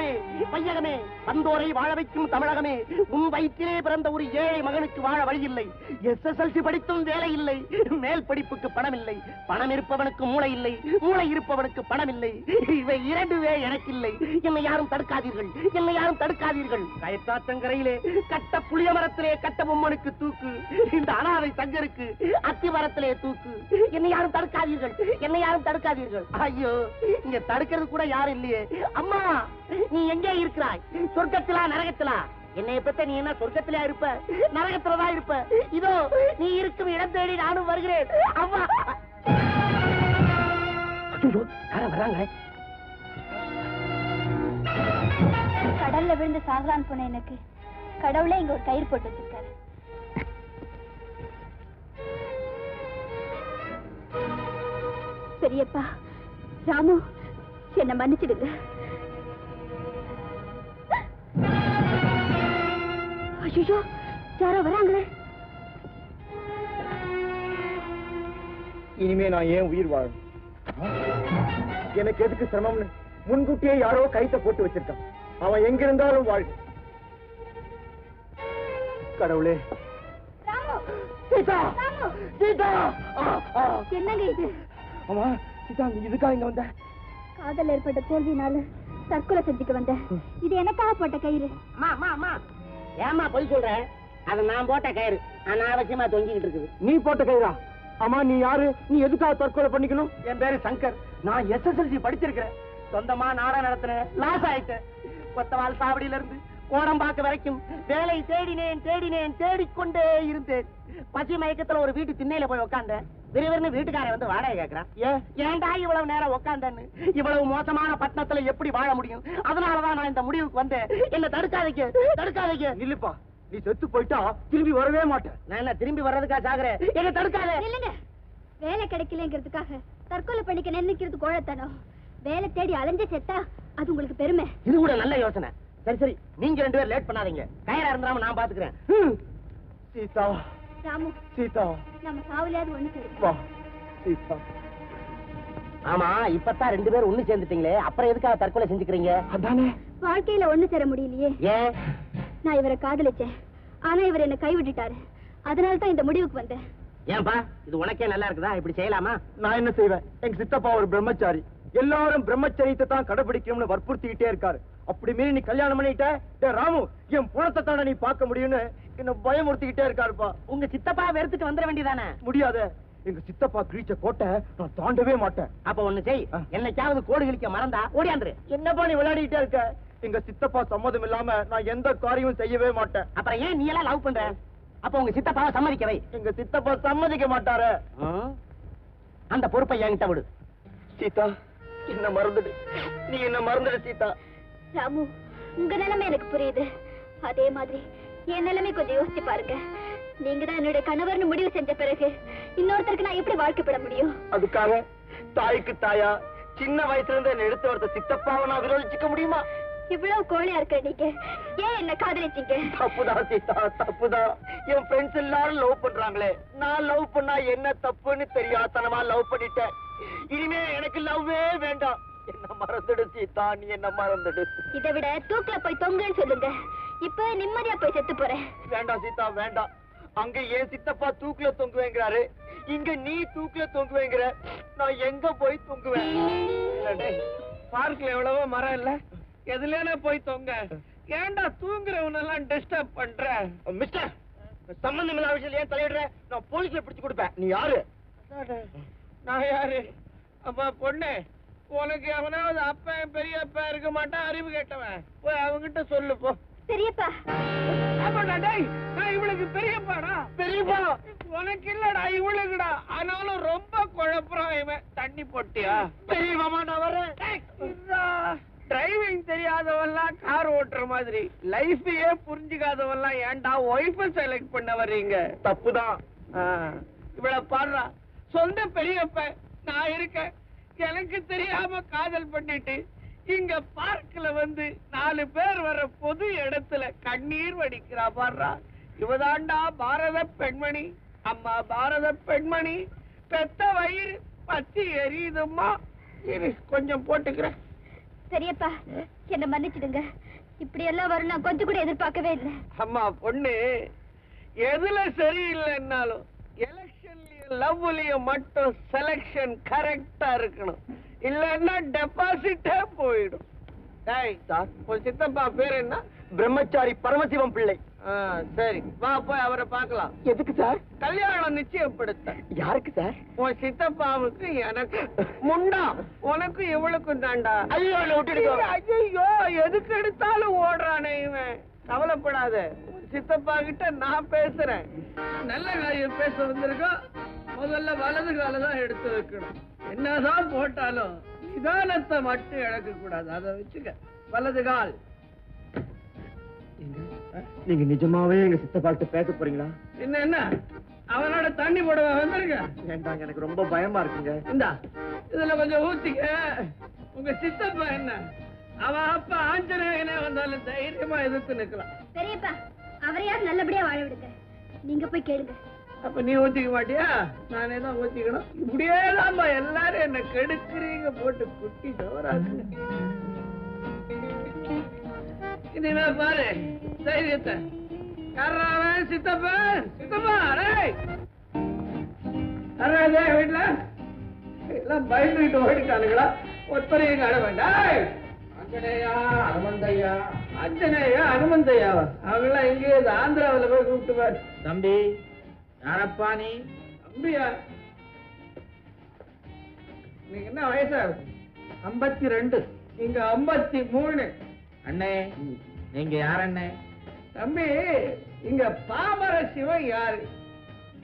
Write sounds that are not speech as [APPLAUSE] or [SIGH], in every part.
வையகமே வையகமே வந்தோரை வாழ வைக்கும் தமிழகமே. உன் வயிற்றிலே பிறந்த ஒரு ஏழை மகனுக்கு வாழ வழியில்லை. எஸ்எஸ்எல்சி படித்தும் வேலை இல்லை. மேல் படிப்புக்கு பணம் இல்லை பணம் இருப்பவனுக்கு மூளை இல்லை. மூளை இருப்பவனுக்கு பணம் இல்லை இவை இரண்டுவே எனக்கு இல்லை என்னை யாரும் தடுக்காதீர்கள். என்னை யாரும் தடுக்காதீர்கள். கயத்தாத்தங்கரையிலே கட்ட புளிய மரத்திலே கட்ட பொம்மனுக்கு தூக்கு. இந்த அனாதை சங்கருக்கு அத்தி மரத்திலே தூக்கு. என்னை யாரும் தடுக்காதீர்கள். என்னை யாரும் தடுக்காதீர்கள். ஐயோ இங்க தடுக்கிறது கூட யாரும் இல்லையே. அம்மா நீ எங்கே இருக்கிறாய்? சொர்க்கத்திலா நரகத்திலா? என்னைய பத்த நீ என்ன சொர்க்கத்திலயா இருப்ப? நரகத்துலதான் இருப்ப. இதோ நீ இருக்கும் இடம் தேடி நானும் வருகிறேன். அம்மா வராங்க? கடல்ல விழுந்து சாகலான்னு போன எனக்கு. கடவுளே இங்க ஒரு கயிறு போட்டு வச்சிருக்காரு. பெரியப்பா ராமு என்ன மன்னிச்சிடுங்க. ஐயோ யாரோ வராங்களே. இனிமே நான் ஏன் உயிர் வாழும்? எனக்கு எதுக்கு சிரமம்னு? முன்கூட்டியே யாரோ கைத்த போட்டு வச்சிருக்கான். அவன் எங்க இருந்தாலும் வாழ். கடவுளே. ராமு! சீதா! ராமு! சீதா! ஆ, ஆ. என்னங்க இது? ஆமா சீதா நீ இதுக்கா இங்க வந்த? காதல் ஏற்பட்ட தோல்வினால தற்கொலை செஞ்சுக்க வந்தேன் இது எனக்காக போட்ட கயிறு. ஏமா ஏம்மா பொய் சொல்ற? அது நான் போட்ட கயிறு. அனாவசியமா தொங்கிக்கிட்டு இருக்குது. நீ போட்ட கயிறா? அம்மா நீ யாரு? நீ எதுக்காக தற்கொலை பண்ணிக்கணும்? என் பேரு சங்கர். நான் எஸ்எஸ்எல்சி படிச்சிருக்கிறேன். சொந்தமா நாடகம் நடத்தினேன். லாஸ் ஆயிட்டேன். கொத்தவால் சாவடியில இருந்து கோடம்பாக்கு வரைக்கும் வேலை தேடினேன் தேடினேன் தேடிக்கொண்டே இருந்தேன். பசி மயக்கத்துல ஒரு வீட்டு திண்ணையில போய் உட்காந்தேன் விறுவிறுன்னு வீட்டுக்காரன் வந்து வாடகை கேட்கறான் ஏன் ஏன்டா இவ்வளவு நேரம் உட்காந்தேன்னு இவ்வளவு மோசமான பட்டணத்துல எப்படி வாழ முடியும்? அதனாலதான் நான் இந்த முடிவுக்கு வந்தேன். என்ன தடுக்காதீங்க தடுக்காதீங்க. நில்லுப்பா நீ செத்து போயிட்டா திரும்பி வரவே மாட்டேன். நான் என்ன திரும்பி வர்றதுக்கா சாகுறேன் என்ன தடுக்காத. இல்லைங்க வேலை கிடைக்கலங்கிறதுக்காக தற்கொலை பண்ணிக்க நினைக்கிறது கோழத்தனம். வேலை தேடி அலைஞ்ச செத்தா அது உங்களுக்கு பெருமை. இது கூட நல்ல யோசனை. சரி சரி நீங்க ரெண்டு பேரும் லேட் பண்ணாதீங்க. கயிறா இருந்தாம நான் பாத்துக்கிறேன். சீதா. ராமு சீதா. நம்ம சாவுலையாவது ஒண்ணு சேரும் வா சீதா. ஆமா இப்பதான் ரெண்டு பேரும் ஒண்ணு சேர்ந்துட்டீங்களே. அப்புறம் எதுக்காக தற்கொலை செஞ்சுக்கிறீங்க? அதானே. வாழ்க்கையில ஒண்ணு சேர முடியலையே. ஏன்? நான் இவரை காதலிச்சேன். ஆனா இவர் என்ன கைவிட்டுட்டாரு. அதனால தான் இந்த முடிவுக்கு வந்தேன். ஏன்பா இது உனக்கே நல்லா இருக்குதா? இப்படி செய்யலாமா? நான் என்ன செய்வேன்? எங்க சித்தப்பா ஒரு பிரம்மச்சாரி. எல்லாரும் பிரம்மச்சரியத்தை தான் கடைபிடிக்கணும்னு வற்புறுத்திக்கிட்டே இருக்காரு. அப்படி மீறி நீ கல்யாணம் பண்ணிட்ட ராமு என் புணத்தை தானே நீ பார்க்க முடியும்னு என்ன பயமுறுத்திக்கிட்டே இருக்காருப்பா. உங்க சித்தப்பா வெறுத்துட்டு வந்துட வேண்டியதானே? முடியாத. எங்க சித்தப்பா கிரீச்ச கோட்டை நான் தாண்டவே மாட்டேன். அப்ப ஒண்ணு செய். என்னைக்காவது கோடு கிழிக்க மறந்தா ஓடியாந்துரு. என்னப்பா நீ விளையாடிக்கிட்டே இருக்க? எங்க சித்தப்பா சம்மதம் இல்லாம நான் எந்த காரியமும் செய்யவே மாட்டேன். அப்புறம் ஏன் நீ எல்லாம் லவ் பண்ற? அப்ப உங்க சித்தப்பாவை சம்மதிக்க வை. எங்க சித்தப்பா சம்மதிக்க மாட்டாரு? அந்த பொறுப்பை என்கிட்ட விடு. சீதா என்ன மறந்துடு. நீ என்ன மறந்துடு சீதா. ராமு உங்க நிலைமை எனக்கு புரியுது. அதே மாதிரி என் நிலைமை கொஞ்சம் யோசிச்சு பாருங்க. நீங்க தான் என்னுடைய கணவர்னு முடிவு செஞ்ச பிறகு இன்னொருத்தருக்கு நான் எப்படி வாழ்க்கைப்பட முடியும்? அதுக்காக தாய்க்கு தாயா சின்ன வயசுல இருந்து என்ன எடுத்து வரத சித்தப்பாவை நான் விரோதிச்சுக்க முடியுமா? இவ்வளவு கோழையா இருக்க நீங்க. ஏன் என்ன காதலிச்சீங்க? தப்புதான் சீதா தப்புதான். என் ஃப்ரெண்ட்ஸ் எல்லாரும் லவ் பண்றாங்களே. நான் லவ் பண்ணா என்ன தப்புன்னு தெரியாதனமா லவ் பண்ணிட்டேன். இனிமே எனக்கு லவ்வே வேண்டாம். என்ன மறந்துடு சீதா நீ என்ன மறந்துடு இதை விட தூக்குல போய் தொங்குன்னு சொல்லுங்க. இப்ப நிம்மதியா போய் செத்து போறேன். வேண்டாம் சீதா வேண்டாம். அங்க என் சித்தப்பா தூக்குல தொங்குவேங்கிறாரு. இங்க நீ தூக்குல தொங்குவேங்கிற. நான் எங்க போய் தொங்குவேன்? பார்க்ல எவ்வளவோ மரம் இல்ல. எதுலனா போய் தொங்க. ஏன்டா தூங்குறவனெல்லாம் டிஸ்டர்ப் பண்ற? மிஸ்டர் சம்பந்தம் இல்லாத விஷயம் ஏன் தலையிடுற? நான் போலீஸ்ல பிடிச்சு கொடுப்பேன். நீ யாரு? நான் யாரு? அப்பா பொண்ணு. உனக்கு எவனாவது அப்பன் பெரியப்பா இருக்க மாட்டான் அறிவு கேட்டவன். போய் அவங்கிட்ட சொல்லு போ. பெரியப்பா. ஆமாடா டேய் நான் இவளுக்கு பெரியப்பாடா? பெரியப்பா. உனக்கு இல்லடா இவளுக்குடா. ஆனாலும் ரொம்ப குழப்பறான் இவன். தண்ணி போட்டியா? பெரியமாமா நான் வரேன் டிரைவிங் தெரியாதவன்லாம் கார் ஓட்டுற மாதிரி. லைஃபையே புரிஞ்சுக்காதவன்லாம் ஏன்டா ஒய்ஃபை செலக்ட் பண்ண வர்றீங்க? தப்புதான். இவள பாடுறா. சொந்த பெரியப்ப நான் இருக்கேன். எனக்கு தெரியாம காதல் பண்ணிட்டு இங்க பார்க்ல வந்து நாலு பேர் வர பொது இடத்துல கண்ணீர் வடிக்கிறா பாடுறா இவதாண்டா பாரத பெண்மணி. அம்மா பாரத பெண்மணி. பெத்த வயிறு பத்தி எரியுதும்மா. இரு கொஞ்சம் போட்டுக்கிறேன். பெரியப்பா என்ன மன்னிச்சிடுங்க. இப்படி எல்லாம் வரும் நான் கொஞ்சம் கூட எதிர்பார்க்கவே இல்லை. அம்மா பொண்ணு எதுல சரியில்லைன்னாலும் லவ்லயும் மட்டும் செலக்ஷன் கரெக்டா இருக்கணும். இல்லன்னா டெபாசிட்டே போயிடும். சித்தப்பா பேர் என்ன? பிரம்மச்சாரி பரமசிவம் பிள்ளை. சரி. வா போய் அவரை பார்க்கலாம். எதுக்கு சார்? கல்யாணம் நிச்சயப்படுத்த. யாருக்கு சார்? உன் சித்தப்பாவுக்கு எனக்கு. முண்டா உனக்கு இவளுக்கும் தாண்டா. ஐயோ ஐயோ எதுக்கு எடுத்தாலும் ஓடுறானே இவன். கவலைப்படாத. சித்தப்பா கிட்ட நான் பேசுறேன். நல்ல காரியம் பேச வந்திருக்கோம். முதல்ல வலது கால தான் எடுத்து வைக்கணும். என்னதான் போட்டாலும் நிதானத்தை மட்டும் இழக்க கூடாது அதை வச்சுக்க. வலது கால். நீங்க நிஜமாவே எங்க சித்தப்பாட்டு பேச போறீங்களா? என்ன என்ன? அவனோட தண்ணி போடவா வந்திருக்க? வேண்டாங்க எனக்கு ரொம்ப பயமா இருக்குங்க. இந்தா இதுல கொஞ்சம் ஊத்திக்க. உங்க சித்தப்பா என்ன? அவன் அப்பா ஆஞ்சநேயனே வந்தாலும் தைரியமா எதிர்த்து நிக்கலாம் பெரியப்பா அவரையாவது நல்லபடியா வாழ விடுங்க. நீங்க போய் கேளுங்க. அப்ப நீ ஊத்திக்க மாட்டியா? நானே தான் ஊத்திக்கணும் இப்படியே தான்ப்பா எல்லாரும் என்ன கெடுக்குறீங்க போட்டு குட்டி தவறாங்க இனிமே பாரு தைரியத்தை. யாராவன் சித்தப்பா சித்தப்பா ரேய் யாராவது வீட்டுல எல்லாம் பயந்துட்டு ஓடிட்டானுங்களா? ஒத்தரையும் காண வேண்டாம். அஞ்சனையா அனுமந்தையா? அஞ்சனையா அனுமந்தையாவா அவங்களாம் எங்கேயோ ஆந்திராவில் போய் கூப்பிட்டு பாரு. தம்பி யாரப்பா நீ? தம்பியா? நீங்க என்ன வயசாகுது ஐம்பத்தி ரெண்டு இங்க ஐம்பத்தி மூணு அண்ணே நீங்க யார் அண்ணே? தம்பி இங்க பாமர சிவன் யாரு?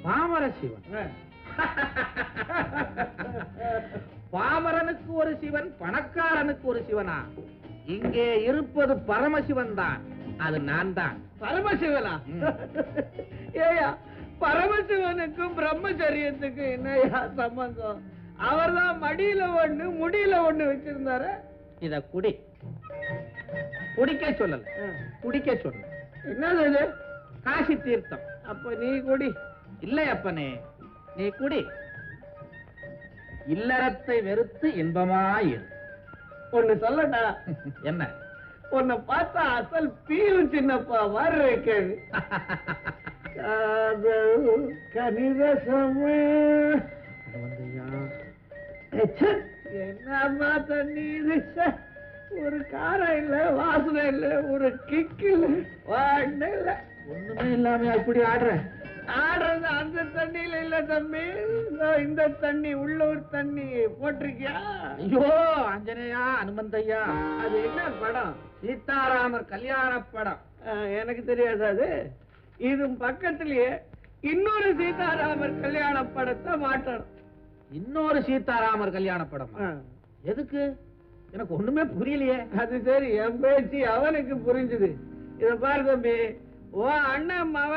பாமர சிவன்? பாமரனுக்கு ஒரு சிவன் பணக்காரனுக்கு ஒரு சிவனா? இங்கே இருப்பது பரமசிவன் தான். அது நான் தான். பரமசிவனா. ஏயா பரமசிவனுக்கும் பிரம்மச்சரியத்துக்கும் என்னையா சம்பந்தம்? அவர்தான் மடியில ஒண்ணு முடியில ஒண்ணு வச்சிருந்தாரு. இத குடி. குடிக்க சொல்லல. குடிக்க சொல்லல. என்னது இது? காசி தீர்த்தம். அப்ப நீ குடி. இல்லை அப்பனே நீ குடி. இல்லறத்தை வெறுத்து இன்பமாயிரு. ஒண்ணு சொல்லட்டா? என்ன? உன்னை பார்த்தா அசல் பீயும் சின்னப்பா மாதிரி இருக்காது [LAUGHS] காதல் கனிரசமே. என்னம்மா தண்ணி இது ச்சே. ஒரு காரம் இல்ல வாசனை இல்ல ஒரு கிக் இல்ல வாடனை இல்ல. ஒண்ணுமே இல்லாம இப்படி ஆடுற ஆடுறது அந்த தண்ணியில இல்ல தம்பி. இந்த தண்ணி உள்ளூர் தண்ணி போட்டிருக்கியா? ஐயோ ஆஞ்சநேயா அனுமந்தையா. அது என்ன படம்? சீதாராமர் கல்யாண படம். எனக்கு தெரியாது அது. இது பக்கத்திலேயே இன்னொரு சீதாராமர் கல்யாண படத்தை மாட்டணும் இன்னொரு சீதாராமர் கல்யாண படம்? எதுக்கு? எனக்கு ஒண்ணுமே புரியலையே. அது சரி என் பேச்சு அவனுக்கு புரிஞ்சுது. இத பாரு தம்பி ஓ அண்ணன் மவ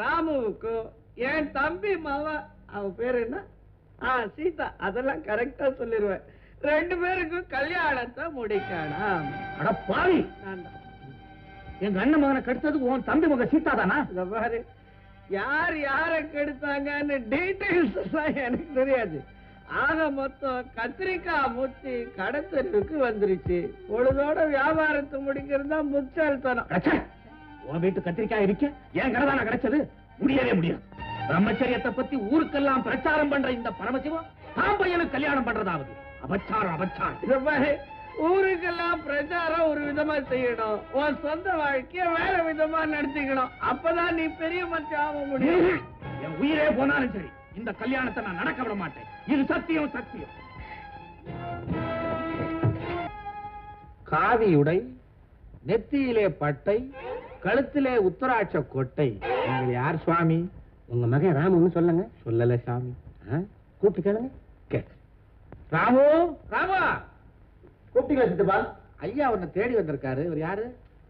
ராமுவுக்கும் என் தம்பி மவ அவ பேர் என்ன? ஆ சீதா அதெல்லாம் கரெக்டா சொல்லிருவேன். ரெண்டு பேருக்கும் கல்யாணத்தை முடிக்கணும். அட பாவி! நான். எங்க அண்ணன் மகனை கெடுத்ததுக்கு உன் தம்பி மகன் சீதா தானா? பாரு. யார் யார கெடுத்தாங்கன்னு எல்லாம் எனக்கு தெரியாது. ஆக மொத்தம் கத்திரிக்காய் முத்தி கடத்தலுக்கு வந்துருச்சு. பொழுதோட வியாபாரத்தை முடிக்கிறது தான் முச்சால்தனம் உன் வீட்டு கத்திரிக்காய் இருக்க. என் கடதான கிடைச்சது? முடியவே முடியாது. பிரம்மச்சரியத்தை பத்தி ஊருக்கெல்லாம் பிரச்சாரம் பண்ற இந்த பரமசிவம் தான் பையனுக்கு கல்யாணம் பண்றதாவது. அபச்சாரம் அபச்சாரம். ஊருக்கெல்லாம் பிரச்சாரம் ஒரு விதமா செய்யணும். உன் சொந்த வாழ்க்கைய வேற விதமா நடத்திக்கணும். அப்பதான் நீ பெரிய மனுஷன் ஆக முடியும். [LAUGHS] என் உயிரே போனாலும் சரி இந்த கல்யாணத்தை நான் நடக்க விட மாட்டேன். இது சத்தியம் சத்தியம். காவியுடை நெத்தியிலே பட்டை கழுத்திலே உத்தராட்ச கொட்டை. நீங்கள் யார் சுவாமி? உங்க மகன் ராமுன்னு சொல்லுங்க. சொல்லல சாமி. கூப்பிட்டு கேளுங்க. கேட்க ராமு ராமா! கூப்பிட்டீங்களா சித்தப்பா ஐயா உன்னை தேடி வந்திருக்காரு. இவர் யாரு?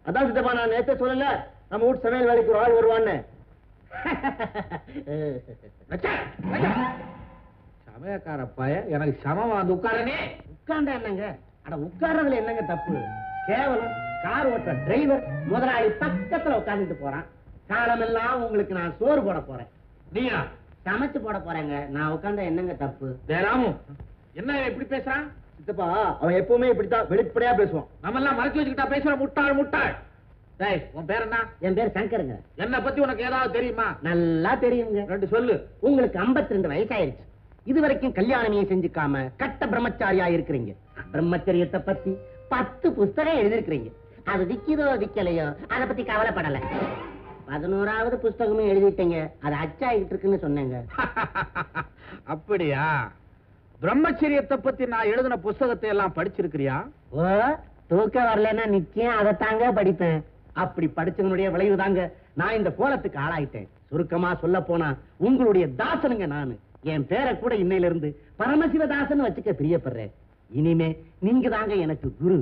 அதான் சித்தப்பா நான் நேத்தே சொல்லல. நம்ம வீட்டு சமையல் வேலைக்கு ஒரு ஆள் வருவான்னு. சமயக்கார பய எனக்கு சமமா வந்து உட்காரனே. உட்கார்ந்தா என்னங்க? அட உட்கார்றதுல என்னங்க தப்பு? கேவலம் கார் ஓட்டுற டிரைவர் முதலாளி பக்கத்துல உட்கார்ந்துட்டு போறான். காலமெல்லாம் உங்களுக்கு நான் சோறு போட போறேன். நீயா? சமைச்சு போட போறேங்க. நான் உட்கார்ந்தா என்னங்க தப்பு? ராமு என்ன இப்படி பேசுறான்? சித்தப்பா அவன் எப்பவுமே இப்படித்தான் வெளிப்படையா பேசுவான். நம்ம எல்லாம் மறைச்சு வச்சுக்கிட்டா பேசுற முட்டாள் முட்டாள். டேய் உன் பேர் என்ன? என் பேர் சங்கருங்க. என்ன பத்தி உனக்கு ஏதாவது தெரியுமா? நல்லா தெரியுங்க. ரெண்டு சொல்லு. உங்களுக்கு 52 ரெண்டு வயசாயிருச்சு. இது வரைக்கும் கல்யாணமே செஞ்சுக்காம கட்ட பிரம்மச்சாரியா இருக்கிறீங்க. பிரம்மச்சரியத்தை பத்தி பத்து புஸ்தகம் எழுதிருக்கிறீங்க அது விக்குதோ விக்கலையோ அத பத்தி கவலைப்படல. பதினோராவது புஸ்தகமும் எழுதிட்டீங்க. அது அச்சாயிட்டு இருக்குன்னு சொன்னேங்க. [LAUGHS] அப்படியா? பிரம்மச்சரியத்தை பத்தி நான் எழுதின புஸ்தகத்தை எல்லாம் படிச்சிருக்கிறியா? ஓ தூக்கம் வரலன்னா நிச்சயம் அதைத்தாங்க படிப்பேன். அப்படி படிச்சவனுடைய விளைவு தாங்க. நான் இந்த கோலத்துக்கு ஆளாயிட்டேன். சுருக்கமா சொல்ல போனா உங்களுடைய தாசனுங்க நானு. என் பேரை கூட இன்னையில இருந்து பரமசிவதாசன் வச்சுக்க பிரியப்படுறேன். இனிமே நீங்க தாங்க எனக்கு குரு.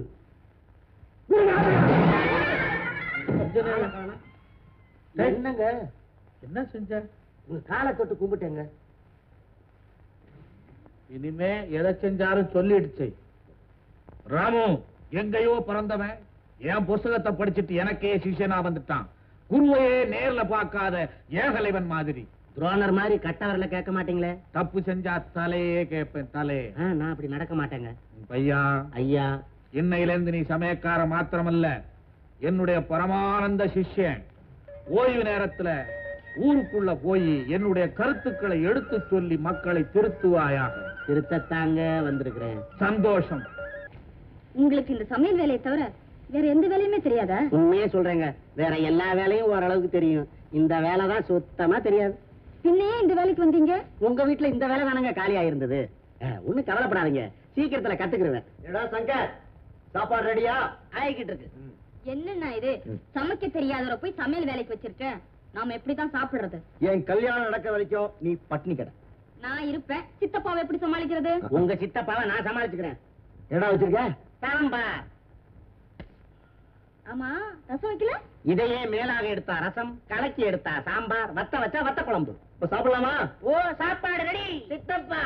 என்னங்க? என்ன செஞ்ச? உங்க காலை தொட்டு கும்பிட்டேங்க. இனிமே எதை செஞ்சாலும் சொல்லிடுச்சு. ராமு எங்கேயோ பிறந்தவன் என் புஸ்தகத்தை படிச்சிட்டு எனக்கே சிஷ்யனா வந்துட்டான். குருவையே நேர்ல பார்க்காத ஏகலைவன் மாதிரி. துரோணர் மாதிரி கட்டவரில் கேட்க மாட்டீங்களே? தப்பு செஞ்சா தலையே கேட்பேன் தலே. நான் அப்படி நடக்க மாட்டேங்க. பையா? ஐயா. இன்னையிலிருந்து நீ சமயக்கார மாத்திரமல்ல. என்னுடைய பரமானந்த சிஷ்யன். ஓய்வு நேரத்துல ஊருக்குள்ள போய் என்னுடைய கருத்துக்களை எடுத்து சொல்லி மக்களை திருத்துவாயாக. திருத்தத்தாங்க வந்திருக்கிறேன். சந்தோஷம். உங்களுக்கு இந்த சமையல் வேலையை தவிர வேற எந்த வேலையுமே தெரியாதா? உண்மையே சொல்றேங்க. வேற எல்லா வேலையும் ஓரளவுக்கு தெரியும். இந்த வேலை தான் சுத்தமா தெரியாது. பின்னையே இந்த வேலைக்கு வந்தீங்க? உங்க வீட்டுல இந்த வேலை தானங்க காலியா இருந்தது? ஒண்ணும் கவலைப்படாதீங்க. சீக்கிரத்துல கத்துக்கிருவேன். ஏடா சங்கர். சாப்பாடு ரெடியா? ஆயிக்கிட்டு இருக்கு. என்னண்ணா இது? சமைக்க தெரியாதவரை போய் சமையல் வேலைக்கு வச்சிருக்கேன். நாம எப்படிதான் சாப்பிடுறது? என் கல்யாணம் நடக்க வரைக்கும் நீ பட்னி கடை. நான் இருப்பேன். சித்தப்பாவை எப்படி சமாளிக்கிறது? உங்க சித்தப்பாவை நான் சமாளிச்சுக்கிறேன். என்னடா வச்சிருக்க? சாம்பார். ஆமா ரசம் வைக்கல? இதையே மேலாக எடுத்தா ரசம் கலக்கி எடுத்தா சாம்பார் வத்த வச்சா வத்த குழம்பு. இப்ப சாப்பிடலாமா? ஓ சாப்பாடு ரெடி. சித்தப்பா.